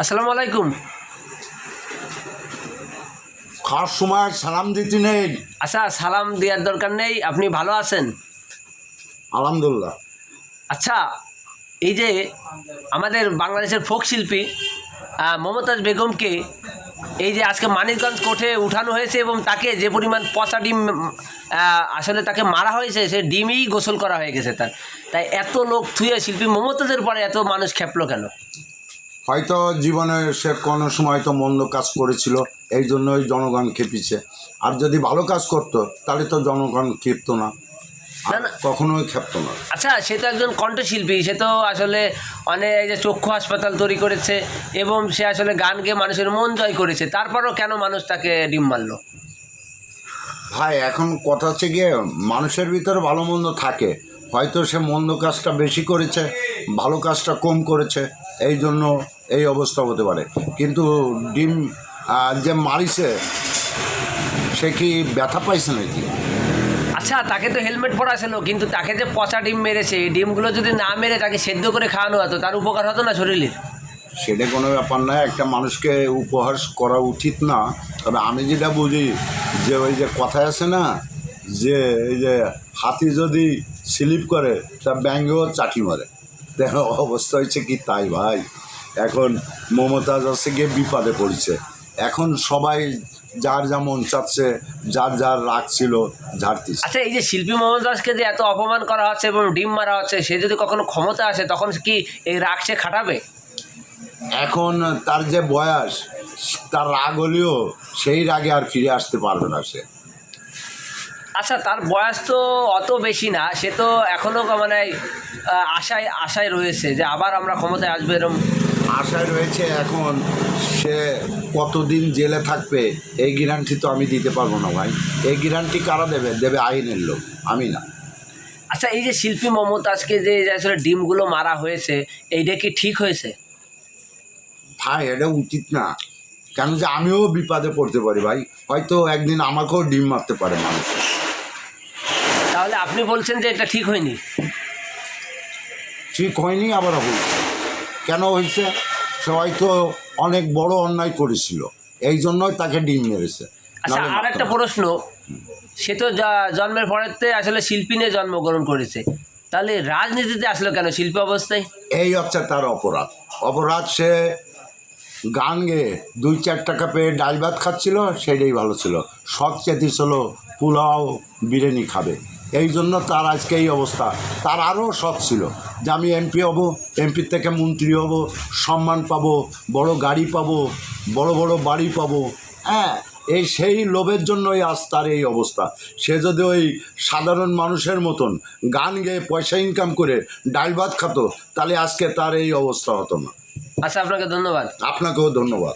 আসসালামু আলাইকুম। খাওয়ার সময় সালাম দিতে নেই। আচ্ছা সালাম দেওয়ার দরকার নেই। আপনি ভালো আছেন? আলহামদুলিল্লাহ। আচ্ছা এই যে আমাদের বাংলাদেশের ফোক শিল্পী মমতাজ বেগমকে এই যে আজকে মানিকগঞ্জ কোর্টে উঠানো হয়েছে এবং তাকে যে পরিমাণ পচা ডিম আসলে তাকে মারা হয়েছে সে ডিমেই গোসল করা হয়ে গেছে তার। তাই এত লোক থুয়ে শিল্পী মমতাজের পরে এত মানুষ খেপলো কেন? হয়তো জীবনে সে কোনো সময় তো মন্দ কাজ করেছিল এই জন্যই জনগণ খেপিছে। আর যদি ভালো কাজ করতো তাহলে তো জনগণ ক্ষিপ্ত না। কখনোই ক্ষেপ্ত না। আচ্ছা সে তো একজন কণ্ঠশিল্পী সে তো আসলে অনেক যে চক্ষু হাসপাতাল তৈরি করেছে এবং সে আসলে গান গেয়ে মানুষের মন জয় করেছে তারপরও কেন মানুষ তাকে ডিম মারলো? ভাই এখন কথা হচ্ছে গিয়ে মানুষের ভিতরে ভালো মন্দ থাকে। হয়তো সে মন্দ কাজটা বেশি করেছে ভালো কাজটা কম করেছে এই জন্য এই অবস্থা হতে পারে। কিন্তু ডিম যে মারিছে সে কি ব্যথা পাইছে নাকি? আচ্ছা তাকে তো হেলমেট পরা ছিল কিন্তু তাকে যে পচা ডিম মেরেছে এই ডিমগুলো যদি না মেরে তাকে সেদ্ধ করে খাওয়ানো হতো তার উপকার হতো না শরীরের? সেটা কোনো ব্যাপার না একটা মানুষকে উপহার করা উচিত না। তবে আমি যেটা বুঝি যে ওই যে কথায় আছে না যে এই যে হাতি যদি স্লিপ করে তা ব্যাঙ্গেও চাটি মারে। অবস্থা হয়েছে কি তাই ভাই? এখন মমতাজ হচ্ছে গিয়ে বিপদে পড়ছে। এখন সবাই যার যেমন চাচ্ছে যার যার রাগ ছিল ঝাড়তিছে আচ্ছা এই যে শিল্পী মোহাম্মদ দাসকে যে এত অপমান করা হচ্ছে এবং ডিম মারা হচ্ছে সে যদি কখনো ক্ষমতা আসে তখন কি এই রাগ সে খাটাবে? এখন তার যে বয়স তার রাগ হলেও সেই রাগে আর ফিরে আসতে পারবে না সে। আচ্ছা তার বয়স তো অত বেশি না সে তো এখনও মানে আশায় আশায় রয়েছে যে আবার আমরা ক্ষমতায় আসব এরম। আশায় রয়েছে এখন সে কতদিন জেলে থাকবে এই গ্যারান্টি তো আমি দিতে পারব না ভাই। এই গ্যারান্টি কারা দেবে? দেবে আইনের লোক আমি না। আচ্ছা এই যে শিল্পী মমতাজকে যে যে আসলে ডিমগুলো মারা হয়েছে এইটা কি ঠিক হয়েছে? ভাই এটা উচিত না। কেন যে আমিও বিপদে পড়তে পারি ভাই। হয়তো একদিন আমাকেও ডিম মারতে পারে মানুষ। তাহলে আপনি বলছেন যে এটা ঠিক হয়নি। ঠিক হয়নি আবার কেন হয়েছে? সে হয়তো অনেক বড় অন্যায় করেছিল। এই জন্যই তাকে ডিম মেরেছে। আচ্ছা আর একটা প্রশ্ন। সে তো জন্মের পরেতে আসলে শিল্পী নিয়ে জন্মগ্রহণ করেছে। তাহলে রাজনীতিতে আসলো কেন শিল্পী অবস্থায়? এই হচ্ছে তার অপরাধ। অপরাধ সে গান গেয়ে দুই চার টাকা পেয়ে ডাল ভাত খাচ্ছিল সেটাই ভালো ছিল। সব চেতিস হলো পোলাও বিরিয়ানি খাবে। এই জন্য তার আজকে এই অবস্থা। তার আরও শখ ছিল যে আমি এমপি হব এমপির থেকে মন্ত্রী হব সম্মান পাব বড় গাড়ি পাব বড় বড় বাড়ি পাব। হ্যাঁ এই সেই লোভের জন্যই আজ তার এই অবস্থা। সে যদি ওই সাধারণ মানুষের মতন গান গেয়ে পয়সা ইনকাম করে ডাল ভাত খাতো তাহলে আজকে তার এই অবস্থা হতো না। আচ্ছা আপনাকে ধন্যবাদ। আপনাকেও ধন্যবাদ।